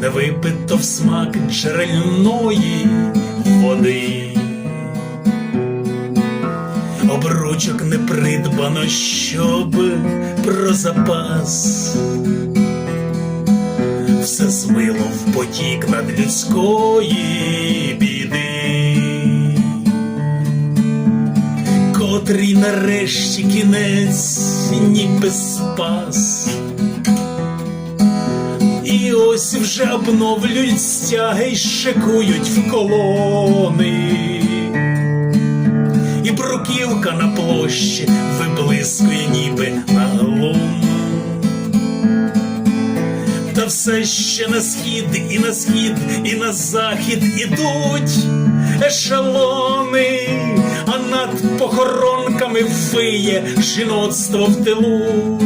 не випито в смак джерельної води. Обручок не придбано, щоб про запас. Все змило в потік над людської біди, котрий нарешті кінець ніби спас. Ось вже обновлюють стяги й шикують в колони. І бруківка на площі виблискує ніби на глум. Та все ще на схід, і на схід, і на захід ідуть ешелони, а над похоронками виє жіноцтво в тилу.